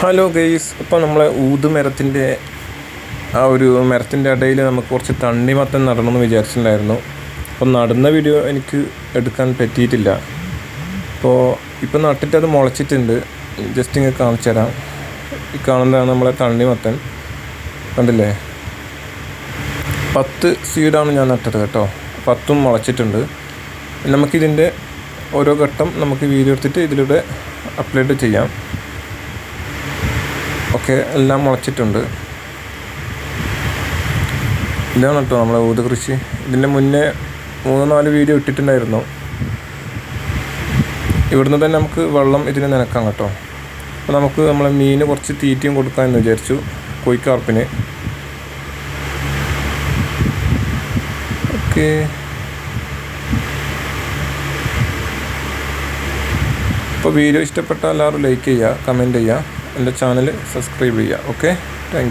Hello guys ഇപ്പോൾ നമ്മളെ ഊതുമരത്തിന്റെ ആ ഒരു മരത്തിന്റെ ഇടയിൽ നമുക്ക് കുറച്ച് തണ്ണിമത്തൻ നടണമെന്ന് വിചാരിച്ചിട്ടുണ്ടായിരുന്നു. അപ്പോൾ നടന്ന വീഡിയോ എനിക്ക് എടുക്കാൻ പറ്റിയിട്ടില്ല. അപ്പോൾ ഇപ്പോൾ നട്ടിട്ട് അത് മുളച്ചിട്ടുണ്ട്. ജസ്റ്റ് ഇങ്ങനെ കാണിച്ചു തരാം. ഈ കാണുന്നതാണ് നമ്മളെ തണ്ണിമത്തൻ. കണ്ടില്ലേ? പത്ത് സീഡാണ് ഞാൻ നട്ടത് കേട്ടോ. പത്തും മുളച്ചിട്ടുണ്ട്. നമുക്കിതിന്റെ ഓരോ ഘട്ടം നമുക്ക് വീഡിയോ എടുത്തിട്ട് ഇതിലൂടെ അപ്ലോഡ് ചെയ്യാം. ഓക്കെ എല്ലാം മുളച്ചിട്ടുണ്ട്. ഇതാണ് കേട്ടോ നമ്മളെ ഊത് കൃഷി ഇതിന്റെ മുന്നേ മൂന്ന് നാല് വീഡിയോ ഇട്ടിട്ടുണ്ടായിരുന്നു. ഇവിടുന്ന് തന്നെ നമുക്ക് വെള്ളം ഇതിന് നനക്കാം കേട്ടോ. അപ്പോൾ നമുക്ക് നമ്മളെ മീന് കുറച്ച് തീറ്റയും കൊടുക്കാമെന്ന് വിചാരിച്ചു കോഴിക്കാർപ്പിന്. ഓക്കെ. അപ്പോൾ വീഡിയോ ഇഷ്ടപ്പെട്ടാൽ എല്ലാവരും ലൈക്ക് ചെയ്യുക കമന്റ് ചെയ്യുക. എന്റെ ചാനൽ സബ്സ്ക്രൈബ് ചെയ്യുക. Okay thank